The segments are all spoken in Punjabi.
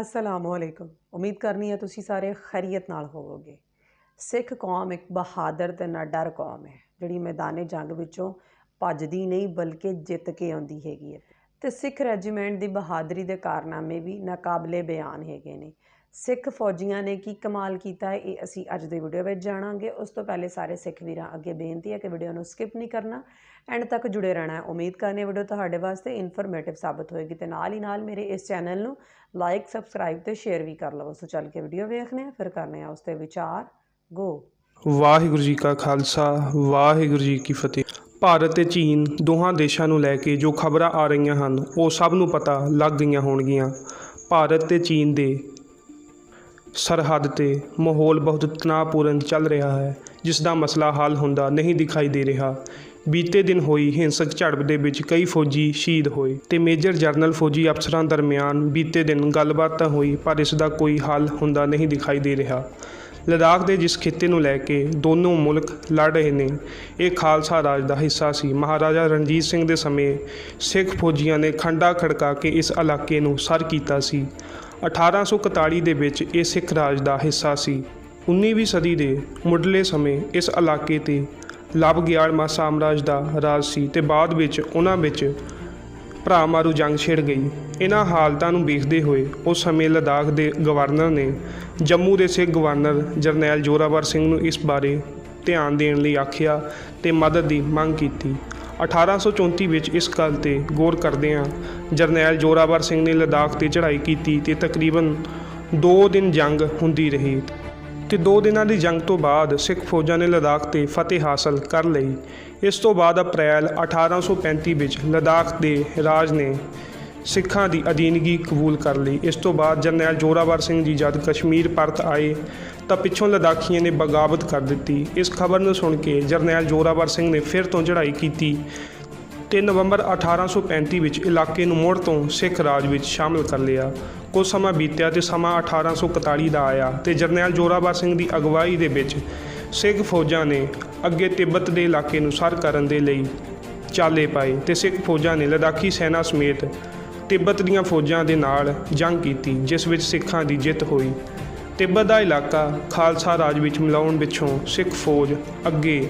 ਅਸਲਾਮੁ ਅਲੈਕੁਮ ਉਮੀਦ ਕਰਨੀ ਹੈ ਤੁਸੀਂ ਸਾਰੇ ਖੈਰੀਅਤ ਨਾਲ ਹੋਵੋਗੇ ਸਿੱਖ ਕੌਮ ਇੱਕ ਬਹਾਦਰ ਤੇ ਡਰ ਕੌਮ ਹੈ ਜਿਹੜੀ ਮੈਦਾਨੇ ਜੰਗ ਵਿੱਚੋਂ ਭੱਜਦੀ ਨਹੀਂ ਬਲਕਿ ਜਿੱਤ ਕੇ ਆਉਂਦੀ ਹੈਗੀ ਹੈ ਤੇ ਸਿੱਖ ਰੈਜੀਮੈਂਟ ਦੀ ਬਹਾਦਰੀ ਦੇ ਕਾਰਨਾਮੇ ਵੀ ਨਾਕਾਬਲੇ ਬਿਆਨ ਹੈਗੇ ਨੇ ਸਿੱਖ ਫੌਜੀਆਂ ਨੇ ਕੀ ਕਮਾਲ ਕੀਤਾ ਇਹ ਅਸੀਂ ਅੱਜ ਦੇ ਵੀਡੀਓ ਵਿੱਚ ਜਾਣਾਂਗੇ। ਉਸ ਤੋਂ ਪਹਿਲੇ ਸਾਰੇ ਸਿੱਖ ਵੀਰਾਂ ਅੱਗੇ ਬੇਨਤੀ ਹੈ ਕਿ ਵੀਡੀਓ ਨੂੰ ਸਕਿਪ ਨਹੀਂ ਕਰਨਾ। ਐਂਡ ਤੱਕ ਜੁੜੇ ਰਹਿਣਾ ਹੈ। ਉਮੀਦ ਕਰਨੀ ਵੀਡੀਓ ਤੁਹਾਡੇ ਵਾਸਤੇ ਇਨਫੋਰਮੇਟਿਵ ਸਾਬਤ ਹੋਏਗੀ ਤੇ ਨਾਲ ਹੀ ਨਾਲ ਮੇਰੇ ਇਸ ਚੈਨਲ ਨੂੰ ਲਾਈਕ ਸਬਸਕ੍ਰਾਈਬ ਤੇ ਸ਼ੇਅਰ ਵੀ ਕਰ ਲਵੋ। ਸੋ ਚੱਲ ਕੇ ਵੀਡੀਓ ਵੇਖਨੇ ਆ ਫਿਰ ਕਰਨੇ ਆ ਉਸ ਤੇ ਵਿਚਾਰ। ਗੋ ਵਾਹਿਗੁਰੂ ਜੀ ਕਾ ਖਾਲਸਾ, ਵਾਹਿਗੁਰੂ ਜੀ ਕੀ ਫਤਿਹ। ਭਾਰਤ ਤੇ ਚੀਨ ਦੋਹਾਂ ਦੇਸ਼ਾਂ ਨੂੰ ਲੈ ਕੇ ਜੋ ਖਬਰਾਂ ਆ ਰਹੀਆਂ ਹਨ, ਉਹ ਸਭ ਨੂੰ ਪਤਾ ਲੱਗ ਗਈਆਂ ਹੋਣਗੀਆਂ। ਭਾਰਤ ਤੇ ਚੀਨ ਦੇ ਸਰਹੱਦ ਤੇ ਮਾਹੌਲ ਬਹੁਤ ਤਣਾਅਪੂਰਨ ਚੱਲ ਰਿਹਾ ਹੈ, ਜਿਸ ਦਾ ਮਸਲਾ ਹੱਲ ਹੁੰਦਾ ਨਹੀਂ ਦਿਖਾਈ ਦੇ ਰਿਹਾ। ਬੀਤੇ ਦਿਨ ਹੋਈ ਹਿੰਸਕ ਝੜਪ ਦੇ ਵਿੱਚ ਕਈ ਫੌਜੀ ਸ਼ਹੀਦ ਹੋਏ ਤੇ ਮੇਜਰ ਜਰਨਲ ਫੌਜੀ ਅਫਸਰਾਂ ਦਰਮਿਆਨ ਬੀਤੇ ਦਿਨ ਗੱਲਬਾਤ ਤਾਂ ਹੋਈ, ਪਰ ਇਸ ਦਾ ਕੋਈ ਹੱਲ ਹੁੰਦਾ ਨਹੀਂ ਦਿਖਾਈ ਦੇ ਰਿਹਾ। ਲਦਾਖ ਦੇ ਜਿਸ ਖਿੱਤੇ ਨੂੰ ਲੈ ਕੇ ਦੋਨੋਂ ਮੁਲਕ ਲੜ ਰਹੇ ਨੇ, ਇਹ ਖਾਲਸਾ ਰਾਜ ਦਾ ਹਿੱਸਾ ਸੀ। ਮਹਾਰਾਜਾ ਰਣਜੀਤ ਸਿੰਘ ਦੇ ਸਮੇਂ ਸਿੱਖ ਫੌਜੀਆਂ ਨੇ ਖੰਡਾ ਖੜਕਾ ਕੇ ਇਸ ਇਲਾਕੇ ਨੂੰ ਸਰ ਕੀਤਾ ਸੀ। 1841 ਦੇ ਵਿੱਚ ਇਹ ਸਿੱਖ ਰਾਜ ਦਾ ਹਿੱਸਾ ਸੀ। 19ਵੀਂ ਸਦੀ ਦੇ ਮੁੱਢਲੇ ਸਮੇਂ ਇਸ ਇਲਾਕੇ ਤੇ ਲਵ ਗਿਆਲਮਾ ਸਾਮਰਾਜ ਦਾ ਰਾਜ ਸੀ ਤੇ ਬਾਅਦ ਵਿੱਚ ਉਹਨਾਂ ਵਿੱਚ ਭਰਾ ਮਾਰੂ ਜੰਗ ਛਿੜ ਗਈ। ਇਹਨਾਂ ਹਾਲਤਾਂ ਨੂੰ ਵੇਖਦੇ ਹੋਏ ਉਸ ਸਮੇਂ ਲਦਾਖ ਦੇ ਗਵਰਨਰ ਨੇ ਜੰਮੂ ਦੇ ਸਿੱਖ ਗਵਰਨਰ ਜਰਨੈਲ ਜੋਰਾਵਰ ਸਿੰਘ ਨੂੰ ਇਸ ਬਾਰੇ ਧਿਆਨ ਦੇਣ ਲਈ ਆਖਿਆ ਤੇ ਮਦਦ ਦੀ ਮੰਗ ਕੀਤੀ। 1834 ਵਿੱਚ ਇਸ ਗੱਲ ਤੇ ਗੌਰ ਕਰਦਿਆਂ ਜਰਨੈਲ ਜੋਰਾਵਰ ਸਿੰਘ ਨੇ ਲਦਾਖ ਤੇ ਚੜ੍ਹਾਈ ਕੀਤੀ ਤੇ ਤਕਰੀਬਨ 2 ਦਿਨ ਜੰਗ ਹੁੰਦੀ ਰਹੀ ਤੇ 2 ਦਿਨਾਂ ਦੀ ਜੰਗ ਤੋਂ ਬਾਅਦ ਸਿੱਖ ਫੌਜਾਂ ਨੇ ਲਦਾਖ ਤੇ ਫਤਿਹ ਹਾਸਲ ਕਰ ਲਈ। ਇਸ ਤੋਂ ਬਾਅਦ ਅਪ੍ਰੈਲ 1835 ਵਿੱਚ ਲਦਾਖ ਦੇ ਰਾਜ ਨੇ ਸਿੱਖਾਂ ਦੀ ਅਧੀਨਗੀ ਕਬੂਲ ਕਰ ਲਈ। ਇਸ ਤੋਂ ਬਾਅਦ ਜਰਨੈਲ ਜੋਰਾਵਰ ਸਿੰਘ ਜੀ ਜਦ ਕਸ਼ਮੀਰ ਪਰਤ ਆਏ ਤਾਂ ਪਿੱਛੋਂ ਲਦਾਖੀਆਂ ਨੇ ਬਗਾਵਤ ਕਰ ਦਿੱਤੀ। ਇਸ ਖਬਰ ਨੂੰ ਸੁਣ ਕੇ ਜਰਨੈਲ ਜੋਰਾਵਰ ਸਿੰਘ ਨੇ ਫਿਰ ਤੋਂ ਚੜ੍ਹਾਈ ਕੀਤੀ ਤੇ ਨਵੰਬਰ 1835 ਵਿੱਚ ਇਲਾਕੇ ਨੂੰ ਮੁੜ ਤੋਂ ਸਿੱਖ ਰਾਜ ਵਿੱਚ ਸ਼ਾਮਲ ਕਰ ਲਿਆ। ਕੁਝ ਸਮਾਂ ਬੀਤਿਆ ਤੇ ਸਮਾਂ 1841 ਦਾ ਆਇਆ ਤੇ ਜਰਨੈਲ ਜੋਰਾਵਰ ਸਿੰਘ ਦੀ ਅਗਵਾਈ ਦੇ ਵਿੱਚ ਸਿੱਖ ਫੌਜਾਂ ਨੇ ਅੱਗੇ ਤਿੱਬਤ ਦੇ ਇਲਾਕੇ ਨੂੰ ਸਰ ਕਰਨ ਦੇ ਲਈ ਚਾਲੇ ਪਾਏ ਤੇ ਸਿੱਖ ਫੌਜਾਂ ਨੇ ਲਦਾਖੀ ਸੈਨਾ ਸਮੇਤ ਤਿੱਬਤ ਦੀਆਂ ਫੌਜਾਂ ਦੇ ਨਾਲ ਜੰਗ ਕੀਤੀ, ਜਿਸ ਵਿੱਚ ਸਿੱਖਾਂ ਦੀ ਜਿੱਤ ਹੋਈ। ਤਿੱਬਤ ਦਾ ਇਲਾਕਾ ਖਾਲਸਾ ਰਾਜ ਵਿੱਚ ਮਿਲਾਉਣ ਪਿੱਛੋਂ ਸਿੱਖ ਫੌਜ ਅੱਗੇ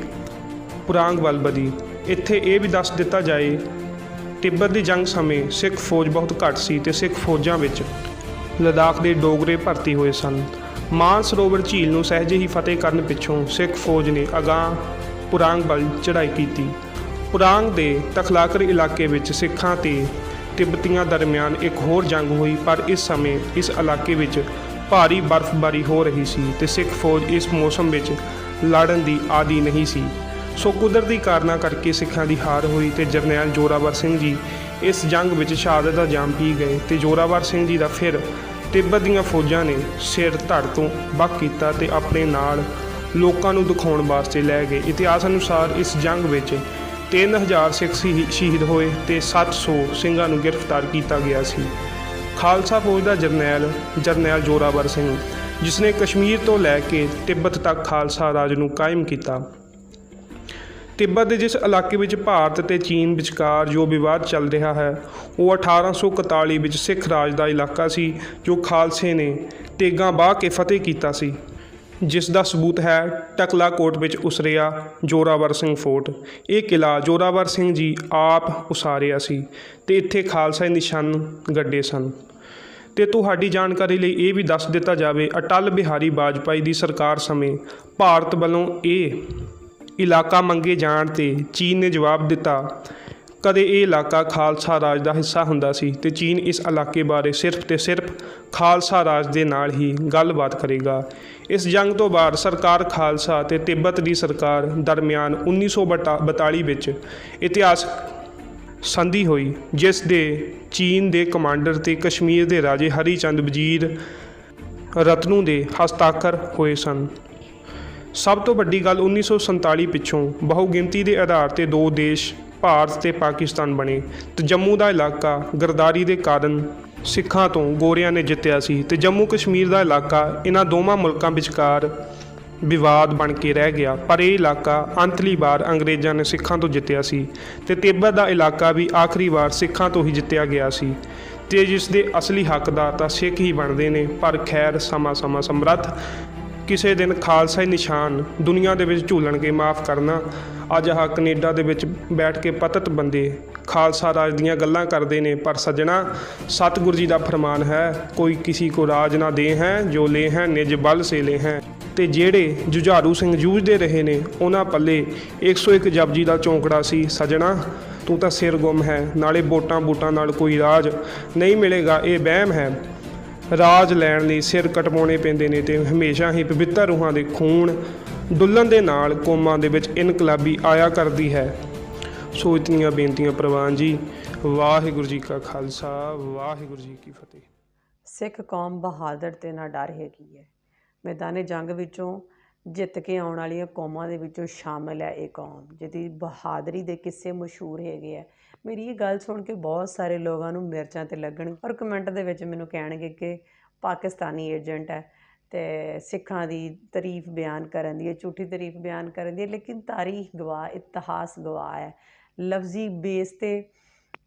ਪੁਰਾਂਗ ਵੱਲ ਵਧੀ। ਇੱਥੇ ਇਹ ਵੀ ਦੱਸ ਦਿੱਤਾ ਜਾਏ, ਤਿੱਬਤ ਦੀ ਜੰਗ ਸਮੇਂ ਸਿੱਖ ਫੌਜ ਬਹੁਤ ਘੱਟ ਸੀ ਤੇ ਸਿੱਖ ਫੌਜਾਂ ਵਿੱਚ ਲਦਾਖ ਦੇ ਡੋਗਰੇ ਭਰਤੀ ਹੋਏ ਸਨ। ਮਾਨ ਸਰੋਵਰ ਝੀਲ ਨੂੰ ਸਹਿਜੇ ਹੀ ਫਤਿਹ ਕਰਨ ਪਿੱਛੋਂ ਸਿੱਖ ਫੌਜ ਨੇ ਅਗਾਂਹ ਪੁਰਾਂਗ ਵੱਲ ਚੜ੍ਹਾਈ ਕੀਤੀ। ਪੁਰਾਂਗ ਦੇ ਤਖਲਾਕਰ ਇਲਾਕੇ ਵਿੱਚ ਸਿੱਖਾਂ ਤੇ ਤਿੱਬਤੀਆਂ ਦਰਮਿਆਨ ਇੱਕ ਹੋਰ ਜੰਗ ਹੋਈ, ਪਰ ਇਸ ਸਮੇਂ ਇਸ ਇਲਾਕੇ ਵਿੱਚ ਭਾਰੀ ਬਰਫ਼ਬਾਰੀ ਹੋ ਰਹੀ ਸੀ ਤੇ ਸਿੱਖ ਫੌਜ ਇਸ ਮੌਸਮ ਵਿੱਚ ਲੜਨ ਦੀ ਆਦੀ ਨਹੀਂ ਸੀ। ਸੋ ਕੁਦਰਤੀ ਕਾਰਨਾਂ ਕਰਕੇ ਸਿੱਖਾਂ ਦੀ ਹਾਰ ਹੋਈ ਤੇ ਜਰਨੈਲ ਜੋਰਾਵਰ ਸਿੰਘ ਜੀ ਇਸ ਜੰਗ ਵਿੱਚ ਸ਼ਹਾਦਤ ਦਾ ਜਾਮ ਪੀ ਗਏ ਤੇ ਜੋਰਾਵਰ ਸਿੰਘ ਜੀ ਦਾ ਫਿਰ ਤਿੱਬਤ ਦੀਆਂ ਫੌਜਾਂ ਨੇ ਸਿਰ ਧੜ ਤੋਂ ਬੱਕ ਕੀਤਾ ਤੇ ਆਪਣੇ ਨਾਲ ਲੋਕਾਂ ਨੂੰ ਦਿਖਾਉਣ ਵਾਸਤੇ ਲੈ ਗਏ। ਇਤਿਹਾਸ ਅਨੁਸਾਰ ਇਸ ਜੰਗ ਵਿੱਚ 3000 ਸਿੱਖ ਸ਼ਹੀ- ਸ਼ਹੀਦ ਹੋਏ ਤੇ 700 ਸਿੰਘਾਂ ਨੂੰ ਗ੍ਰਿਫਤਾਰ ਕੀਤਾ ਗਿਆ ਸੀ। ਖਾਲਸਾ ਫੌਜ ਦਾ ਜਰਨੈਲ ਜਰਨੈਲ ਜੋਰਾਵਰ ਸਿੰਘ ਜਿਸ ਨੇ ਕਸ਼ਮੀਰ ਤੋਂ ਲੈ ਕੇ ਤਿੱਬਤ ਤੱਕ ਖਾਲਸਾ ਰਾਜ ਨੂੰ ਕਾਇਮ ਕੀਤਾ। ਤਿੱਬਤ ਦੇ ਜਿਸ ਇਲਾਕੇ ਵਿੱਚ ਭਾਰਤ ਤੇ ਚੀਨ ਵਿਚਕਾਰ ਜੋ ਵਿਵਾਦ ਚੱਲ ਰਿਹਾ ਹੈ, ਉਹ 1841 ਵਿੱਚ ਸਿੱਖ ਰਾਜ ਦਾ ਇਲਾਕਾ ਸੀ, ਜੋ ਖਾਲਸੇ ਨੇ ਤੇਗਾਂ ਬਾਹ ਕੇ ਫਤਿਹ ਕੀਤਾ ਸੀ। ਜਿਸ ਦਾ ਸਬੂਤ ਹੈ, ਟਕਲਾ ਕੋਟ ਵਿੱਚ ਉਸਰਿਆ ਜੋਰਾਵਰ ਸਿੰਘ ਫੋਰਟ। ਇਹ ਕਿਲਾ ਜੋਰਾਵਰ ਸਿੰਘ ਜੀ ਆਪ ਉਸਾਰਿਆ ਸੀ ਤੇ ਇੱਥੇ ਖਾਲਸਾ ਨਿਸ਼ਾਨ ਗੱਡੇ ਸਨ। ਤੇ ਤੁਹਾਡੀ ਜਾਣਕਾਰੀ ਲਈ ਇਹ ਵੀ ਦੱਸ ਦਿੱਤਾ ਜਾਵੇ, ਅਟਲ ਬਿਹਾਰੀ ਵਾਜਪਾਈ ਦੀ ਸਰਕਾਰ ਸਮੇਂ ਭਾਰਤ ਵੱਲੋਂ ਇਹ ਇਲਾਕਾ ਮੰਗੇ ਜਾਣ ਤੇ ਚੀਨ ਨੇ ਜਵਾਬ ਦਿੱਤਾ, ਕਦੇ ਇਹ ਇਲਾਕਾ ਖਾਲਸਾ ਰਾਜ ਦਾ ਹਿੱਸਾ ਹੁੰਦਾ ਸੀ ਤੇ ਚੀਨ ਇਸ ਇਲਾਕੇ ਬਾਰੇ ਸਿਰਫ ਤੇ ਸਿਰਫ ਖਾਲਸਾ ਰਾਜ ਦੇ ਨਾਲ ਹੀ ਗੱਲਬਾਤ ਕਰੇਗਾ। ਇਸ ਜੰਗ ਤੋਂ ਬਾਅਦ ਸਰਕਾਰ ਖਾਲਸਾ ਤੇ ਤਿੱਬਤ ਦੀ ਸਰਕਾਰ ਦਰਮਿਆਨ 1942 ਵਿੱਚ ਇਤਿਹਾਸ ਸੰਧੀ ਹੋਈ, ਜਿਸ ਦੇ ਚੀਨ ਦੇ ਕਮਾਂਡਰ ਤੇ ਕਸ਼ਮੀਰ ਦੇ ਰਾਜੇ ਹਰੀ ਚੰਦ ਵਜ਼ੀਰ ਰਤਨੂ ਦੇ ਹਸਤਾਖਰ ਹੋਏ ਸਨ। ਸਭ ਤੋਂ ਵੱਡੀ ਗੱਲ 1947 ਪਿੱਛੋਂ ਬਹੁਗਿਣਤੀ ਦੇ ਆਧਾਰ ਤੇ ਦੋ ਦੇਸ਼, ਭਾਰਤ ਤੇ ਪਾਕਿਸਤਾਨ ਬਣੇ ਤੇ ਜੰਮੂ ਦਾ ਇਲਾਕਾ ਗਰਦਾਰੀ ਦੇ ਕਾਰਨ ਸਿੱਖਾਂ ਤੋਂ ਗੋਰਿਆਂ ਨੇ ਜਿੱਤਿਆ ਸੀ ਤੇ ਜੰਮੂ ਕਸ਼ਮੀਰ ਦਾ ਇਲਾਕਾ ਇਹਨਾਂ ਦੋਵਾਂ ਮੁਲਕਾਂ ਵਿਚਕਾਰ ਵਿਵਾਦ ਬਣ ਕੇ ਰਹਿ ਗਿਆ। ਪਰ ਇਹ ਇਲਾਕਾ ਅੰਤਲੀ ਵਾਰ ਅੰਗਰੇਜ਼ਾਂ ਨੇ ਸਿੱਖਾਂ ਤੋਂ ਜਿੱਤਿਆ ਸੀ ਤੇ ਤਿੱਬਤ ਦਾ ਇਲਾਕਾ ਵੀ ਆਖਰੀ ਵਾਰ ਸਿੱਖਾਂ ਤੋਂ ਹੀ ਜਿੱਤਿਆ ਗਿਆ ਸੀ। ਤੇ ਜਿਸ ਦੇ ਅਸਲੀ ਹੱਕਦਾਰ ਤਾਂ ਸਿੱਖ ਹੀ ਬਣਦੇ ਨੇ, ਪਰ ਖੈਰ ਸਮਾਂ ਸਮਾਂ ਸਮਰੱਥ ਕਿਸੇ ਦਿਨ ਖਾਲਸਾ ਹੀ ਨਿਸ਼ਾਨ ਦੁਨੀਆ ਦੇ ਵਿੱਚ ਝੂਲਣਗੇ, ਮਾਫ ਕਰਨਾ। ਅੱਜ ਆਹ ਕੈਨੇਡਾ ਦੇ ਵਿੱਚ ਬੈਠ ਕੇ ਪਤਤ ਬੰਦੇ ਖਾਲਸਾ ਰਾਜ ਦੀਆਂ ਗੱਲਾਂ ਕਰਦੇ ਨੇ, ਪਰ ਸੱਜਣਾ, ਸਤਿਗੁਰੂ ਜੀ ਦਾ ਫਰਮਾਨ ਹੈ, ਕੋਈ ਕਿਸੇ ਕੋ ਰਾਜ ਨਾ ਦੇ ਹੈ ਜੋ ਲੈ ਹੈ ਨਿਜ ਬਲ ਸੇ ਲੈ ਹੈ। ਤੇ ਜਿਹੜੇ ਜੁਝਾਰੂ ਸਿੰਘ ਜੂਝਦੇ ਰਹੇ ਨੇ, ਉਹਨਾਂ ਪੱਲੇ 101 ਜਪਜੀ ਦਾ ਚੌਂਕੜਾ ਸੀ। ਸੱਜਣਾ, ਤੂੰ ਤਾਂ ਸਿਰ ਗੁੰਮ ਹੈ, ਨਾਲੇ ਵੋਟਾਂ ਬੂਟਾਂ ਨਾਲ ਕੋਈ ਰਾਜ ਨਹੀਂ ਮਿਲੇਗਾ, ਇਹ ਵਹਿਮ ਹੈ। ਰਾਜ ਲੈਣ ਲਈ ਸਿਰ ਕਟਵਾਉਣੇ ਪੈਂਦੇ ਨੇ ਤੇ ਹਮੇਸ਼ਾ ਹੀ ਪਵਿੱਤਰ ਰੂਹਾਂ ਦੇ ਖੂਨ ਡੁੱਲਣ ਦੇ ਨਾਲ ਕੌਮਾਂ ਦੇ ਵਿੱਚ ਇਨਕਲਾਬੀ ਆਇਆ ਕਰਦੀ ਹੈ। ਸੋ ਇਤਨੀਆਂ ਬੇਨਤੀਆਂ ਪ੍ਰਵਾਨ ਜੀ, ਵਾਹਿਗੁਰੂ ਜੀ ਕਾ ਖਾਲਸਾ, ਵਾਹਿਗੁਰੂ ਜੀ ਕੀ ਫਤਿਹ। ਸਿੱਖ ਕੌਮ ਬਹਾਦਰ ਤੇ ਨਾ ਡਰ ਹੈਗੀ ਹੈ। ਮੈਦਾਨੇ ਜੰਗ ਵਿੱਚੋਂ ਜਿੱਤ ਕੇ ਆਉਣ ਵਾਲੀਆਂ ਕੌਮਾਂ ਦੇ ਵਿੱਚੋਂ ਸ਼ਾਮਲ ਹੈ ਇਹ ਕੌਮ, ਜਿਹਦੀ ਬਹਾਦਰੀ ਦੇ ਕਿੱਸੇ ਮਸ਼ਹੂਰ ਹੈਗੇ ਆ। ਮੇਰੀ ਇਹ ਗੱਲ ਸੁਣ ਕੇ ਬਹੁਤ ਸਾਰੇ ਲੋਕਾਂ ਨੂੰ ਮਿਰਚਾਂ ਤੇ ਲੱਗਣ ਔਰ ਕਮੈਂਟ ਦੇ ਵਿੱਚ ਮੈਨੂੰ ਕਹਿਣਗੇ ਕਿ ਪਾਕਿਸਤਾਨੀ ਏਜੰਟ ਹੈ ਤੇ ਸਿੱਖਾਂ ਦੀ ਤਾਰੀਫ ਬਿਆਨ ਕਰਨ ਦੀ ਹੈ, ਝੂਠੀ ਤਾਰੀਫ ਬਿਆਨ ਕਰਨ ਦੀ ਹੈ, ਲੇਕਿਨ ਤਾਰੀਖ ਗਵਾਹ, ਇਤਿਹਾਸ ਗਵਾਹ ਹੈ। ਲਫ਼ਜ਼ੀ ਬੇਸ ਤੇ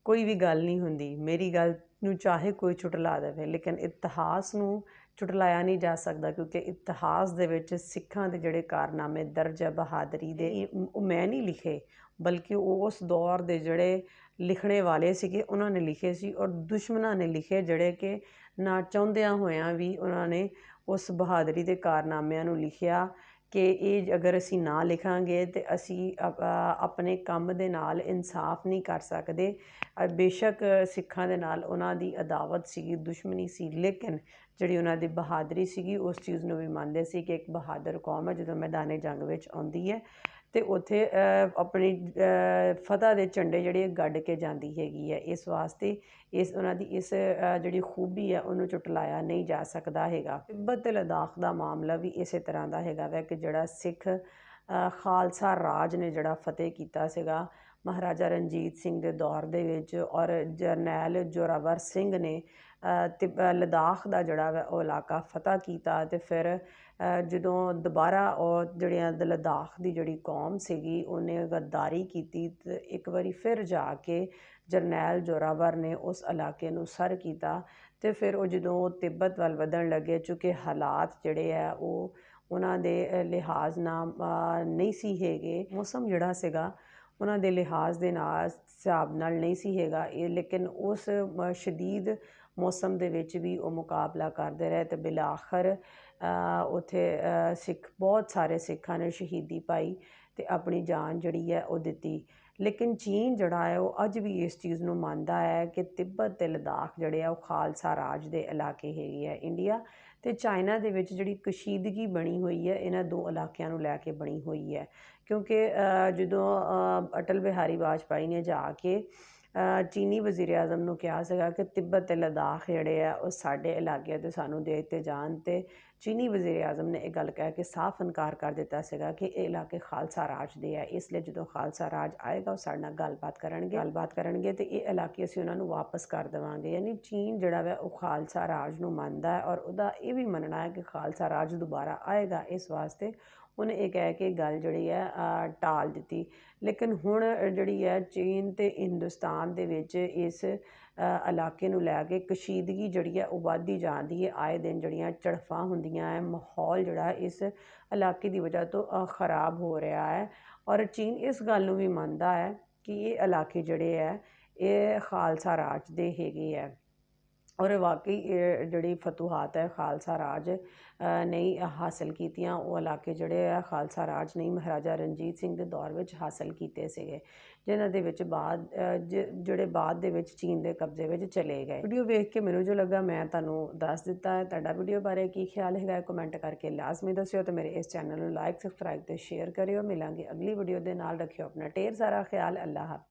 ਕੋਈ ਵੀ ਗੱਲ ਨਹੀਂ ਹੁੰਦੀ। ਮੇਰੀ ਗੱਲ ਨੂੰ ਚਾਹੇ ਕੋਈ ਝੁਟਲਾ ਦੇਵੇ, ਲੇਕਿਨ ਇਤਿਹਾਸ ਨੂੰ ਝੁਟਲਾਇਆ ਨਹੀਂ ਜਾ ਸਕਦਾ ਕਿਉਂਕਿ ਇਤਿਹਾਸ ਦੇ ਵਿੱਚ ਸਿੱਖਾਂ ਦੇ ਜਿਹੜੇ ਕਾਰਨਾਮੇ, ਦਰਜ ਹੈ, ਬਹਾਦਰੀ ਦੇ ਉਹ ਮੈਂ ਨਹੀਂ ਲਿਖੇ, ਬਲਕਿ ਉਹ ਉਸ ਦੌਰ ਦੇ ਜਿਹੜੇ ਲਿਖਣੇ ਵਾਲੇ ਸੀਗੇ, ਉਹਨਾਂ ਨੇ ਲਿਖੇ ਸੀ ਔਰ ਦੁਸ਼ਮਣਾਂ ਨੇ ਲਿਖੇ ਜਿਹੜੇ ਕਿ ਨਾ ਚਾਹੁੰਦਿਆਂ ਹੋਇਆਂ ਵੀ ਉਹਨਾਂ ਨੇ ਉਸ ਬਹਾਦਰੀ ਦੇ ਕਾਰਨਾਮਿਆਂ ਨੂੰ ਲਿਖਿਆ ਕਿ ਇਹ ਅਗਰ ਅਸੀਂ ਨਾ ਲਿਖਾਂਗੇ ਤਾਂ ਅਸੀਂ ਆਪਣੇ ਕੰਮ ਦੇ ਨਾਲ ਇਨਸਾਫ ਨਹੀਂ ਕਰ ਸਕਦੇ। ਬੇਸ਼ੱਕ ਸਿੱਖਾਂ ਦੇ ਨਾਲ ਉਹਨਾਂ ਦੀ ਅਦਾਵਤ ਸੀਗੀ, ਦੁਸ਼ਮਣੀ ਸੀ, ਲੇਕਿਨ ਜਿਹੜੀ ਉਹਨਾਂ ਦੀ ਬਹਾਦਰੀ ਸੀਗੀ ਉਸ ਚੀਜ਼ ਨੂੰ ਵੀ ਮੰਨਦੇ ਸੀ ਕਿ ਇੱਕ ਬਹਾਦਰ ਕੌਮ ਹੈ ਜਦੋਂ ਮੈਦਾਨੇ ਜੰਗ ਵਿੱਚ ਆਉਂਦੀ ਹੈ। ਅਤੇ ਉੱਥੇ ਆਪਣੀ ਫਤਿਹ ਦੇ ਝੰਡੇ ਜਿਹੜੇ ਗੱਡ ਕੇ ਜਾਂਦੀ ਹੈਗੀ ਹੈ। ਇਸ ਵਾਸਤੇ ਇਸ ਉਹਨਾਂ ਦੀ ਇਸ ਜਿਹੜੀ ਖੂਬੀ ਹੈ ਉਹਨੂੰ ਚੁਟਲਾਇਆ ਨਹੀਂ ਜਾ ਸਕਦਾ ਹੈਗਾ। ਤਿੱਬਤ ਅਤੇ ਲਦਾਖ ਦਾ ਮਾਮਲਾ ਵੀ ਇਸੇ ਤਰ੍ਹਾਂ ਦਾ ਹੈਗਾ ਵੈ ਕਿ ਜਿਹੜਾ ਸਿੱਖ ਖਾਲਸਾ ਰਾਜ ਨੇ ਜਿਹੜਾ ਫਤਿਹ ਕੀਤਾ ਸੀਗਾ ਮਹਾਰਾਜਾ ਰਣਜੀਤ ਸਿੰਘ ਦੇ ਦੌਰ ਦੇ ਵਿੱਚ ਔਰ ਜਰਨੈਲ ਜੋਰਾਵਰ ਸਿੰਘ ਨੇ ਅ, ਤਿਬ ਅ, ਲਦਾਖ ਦਾ ਜਿਹੜਾ ਵਾ ਉਹ ਇਲਾਕਾ ਫਤਿਹ ਕੀਤਾ ਅਤੇ ਫਿਰ ਜਦੋਂ ਦੁਬਾਰਾ ਉਹ ਜਿਹੜੀਆਂ ਦ- ਲਦਾਖ ਦੀ ਜਿਹੜੀ ਕੌਮ ਸੀਗੀ, ਉਹਨੇ ਗੱਦਾਰੀ ਕੀਤੀ ਤੇ ਇੱਕ ਵਾਰੀ ਫਿਰ ਜਾ ਕੇ ਜਰਨੈਲ ਜੋਰਾਵਰ ਨੇ ਉਸ ਇਲਾਕੇ ਨੂੰ ਸਰ ਕੀਤਾ ਅਤੇ ਫਿਰ ਉਹ ਜਦੋਂ ਉਹ ਤਿੱਬਤ ਵੱਲ ਵਧਣ ਲੱਗੇ ਚੁੱਕਿ ਹਾਲਾਤ ਜਿਹੜੇ ਆ, ਉਹ ਉਹਨਾਂ ਦੇ ਲਿਹਾਜ਼ ਨਾਲ ਨਹੀਂ ਸੀ ਹੈਗੇ। ਮੌਸਮ ਜਿਹੜਾ ਸੀਗਾ, ਉਹਨਾਂ ਦੇ ਲਿਹਾਜ਼ ਦੇ ਨਾਲ, ਹਿਸਾਬ ਨਾਲ ਨਹੀਂ ਸੀ ਹੈਗਾ। ਇਹ ਲੇਕਿਨ ਉਸ ਸ਼ਦੀਦ ਮੌਸਮ ਦੇ ਵਿੱਚ ਵੀ ਉਹ ਮੁਕਾਬਲਾ ਕਰਦੇ ਰਹੇ ਅਤੇ ਬਿਲਾਖਰ ਉੱਥੇ ਸਿੱਖ, ਬਹੁਤ ਸਾਰੇ ਸਿੱਖਾਂ ਨੇ ਸ਼ਹੀਦੀ ਪਾਈ ਅਤੇ ਆਪਣੀ ਜਾਨ ਜਿਹੜੀ ਹੈ ਉਹ ਦਿੱਤੀ। ਲੇਕਿਨ ਚੀਨ ਜਿਹੜਾ ਹੈ ਉਹ ਅੱਜ ਵੀ ਇਸ ਚੀਜ਼ ਨੂੰ ਮੰਨਦਾ ਹੈ ਕਿ ਤਿੱਬਤ ਅਤੇ ਲਦਾਖ ਜਿਹੜੇ ਆ ਉਹ ਖਾਲਸਾ ਰਾਜ ਦੇ ਇਲਾਕੇ ਹੈਗੇ ਆ ਇੰਡੀਆ ਅਤੇ ਚਾਈਨਾ ਦੇ ਵਿੱਚ ਜਿਹੜੀ ਕਸ਼ੀਦਗੀ ਬਣੀ ਹੋਈ ਹੈ, ਇਹਨਾਂ ਦੋ ਇਲਾਕਿਆਂ ਨੂੰ ਲੈ ਕੇ ਬਣੀ ਹੋਈ ਹੈ। ਕਿਉਂਕਿ ਜਦੋਂ ਅਟਲ ਬਿਹਾਰੀ ਵਾਜਪਾਈ ਨੇ ਜਾ ਕੇ ਚੀਨੀ ਵਜ਼ੀਰ ਆਜ਼ਮ ਨੂੰ ਕਿਹਾ ਸੀਗਾ ਕਿ ਤਿੱਬਤ ਅਤੇ ਲਦਾਖ ਜਿਹੜੇ ਆ, ਉਹ ਸਾਡੇ ਇਲਾਕੇ ਤੇ ਸਾਨੂੰ ਦੇ ਦਿੱਤੇ ਜਾਣ ਅਤੇ ਚੀਨੀ ਵਜ਼ੀਰ ਆਜ਼ਮ ਨੇ ਇਹ ਗੱਲ ਕਹਿ ਕੇ ਸਾਫ਼ ਇਨਕਾਰ ਕਰ ਦਿੱਤਾ ਸੀਗਾ ਕਿ ਇਹ ਇਲਾਕੇ ਖਾਲਸਾ ਰਾਜ ਦੇ ਆ। ਇਸ ਲਈ ਜਦੋਂ ਖਾਲਸਾ ਰਾਜ ਆਏਗਾ, ਉਹ ਸਾਡੇ ਨਾਲ ਗੱਲਬਾਤ ਕਰਨਗੇ। ਗੱਲਬਾਤ ਕਰਨਗੇ ਤੇ ਇਹ ਇਲਾਕੇ ਅਸੀਂ ਉਹਨਾਂ ਨੂੰ ਵਾਪਸ ਕਰ ਦੇਵਾਂਗੇ। ਯਾਨੀ ਚੀਨ ਜਿਹੜਾ ਵਾ, ਉਹ ਖਾਲਸਾ ਰਾਜ ਨੂੰ ਮੰਨਦਾ ਹੈ ਔਰ ਉਹਦਾ ਇਹ ਵੀ ਮੰਨਣਾ ਹੈ ਕਿ ਖਾਲਸਾ ਰਾਜ ਦੁਬਾਰਾ ਆਏਗਾ। ਇਸ ਵਾਸਤੇ ਉਹਨੇ ਇਹ ਕਹਿ ਕੇ ਗੱਲ ਜਿਹੜੀ ਹੈ ਟਾਲ ਦਿੱਤੀ। ਲੇਕਿਨ ਹੁਣ ਜਿਹੜੀ ਹੈ, ਚੀਨ ਅਤੇ ਹਿੰਦੁਸਤਾਨ ਦੇ ਵਿੱਚ ਇਸ ਇਲਾਕੇ ਨੂੰ ਲੈ ਕੇ ਕਸ਼ੀਦਗੀ ਜਿਹੜੀ ਹੈ, ਉਹ ਵੱਧਦੀ ਜਾਂਦੀ ਹੈ। ਆਏ ਦਿਨ ਜਿਹੜੀਆਂ ਝੜਫਾਂ ਹੁੰਦੀਆਂ ਹੈ, ਮਾਹੌਲ ਜਿਹੜਾ ਇਸ ਇਲਾਕੇ ਦੀ ਵਜ੍ਹਾ ਤੋਂ ਖਰਾਬ ਹੋ ਰਿਹਾ ਹੈ। ਔਰ ਚੀਨ ਇਸ ਗੱਲ ਨੂੰ ਵੀ ਮੰਨਦਾ ਹੈ ਕਿ ਇਹ ਇਲਾਕੇ ਜਿਹੜੇ ਹੈ, ਇਹ ਖਾਲਸਾ ਰਾਜ ਦੇ ਹੈਗੇ ਹੈ। ਔਰ ਵਾਕਈ ਜਿਹੜੀ ਫਤੂਹਾਤ ਹੈ, ਖਾਲਸਾ ਰਾਜ ਨਹੀਂ ਹਾਸਲ ਕੀਤੀਆਂ। ਉਹ ਇਲਾਕੇ ਜਿਹੜੇ ਆ, ਖਾਲਸਾ ਰਾਜ ਨਹੀਂ ਮਹਾਰਾਜਾ ਰਣਜੀਤ ਸਿੰਘ ਦੇ ਦੌਰ ਵਿੱਚ ਹਾਸਲ ਕੀਤੇ ਸੀਗੇ, ਜਿਨ੍ਹਾਂ ਦੇ ਵਿੱਚ ਬਾਅਦ ਜ- ਜਿਹੜੇ ਬਾਅਦ ਦੇ ਵਿੱਚ ਚੀਨ ਦੇ ਕਬਜ਼ੇ ਵਿੱਚ ਚਲੇ ਗਏ। ਵੀਡੀਓ ਵੇਖ ਕੇ ਮੈਨੂੰ ਜੋ ਲੱਗਾ, ਮੈਂ ਤੁਹਾਨੂੰ ਦੱਸ ਦਿੱਤਾ ਹੈ। ਤੁਹਾਡਾ ਵੀਡੀਓ ਬਾਰੇ ਕੀ ਖਿਆਲ ਹੈਗਾ ਕਮੈਂਟ ਕਰਕੇ ਲਾਜ਼ਮੀ ਦੱਸਿਓ ਤੇ ਮੇਰੇ ਇਸ ਚੈਨਲ ਨੂੰ ਲਾਈਕ ਸਬਸਕ੍ਰਾਈਬ ਤੇ ਸ਼ੇਅਰ ਕਰਿਓ। ਮਿਲਾਂਗੇ ਅਗਲੀ ਵੀਡੀਓ ਦੇ ਨਾਲ। ਰੱਖਿਓ ਆਪਣਾ ਢੇਰ ਸਾਰਾ ਖਿਆਲ। ਅੱਲਾਹ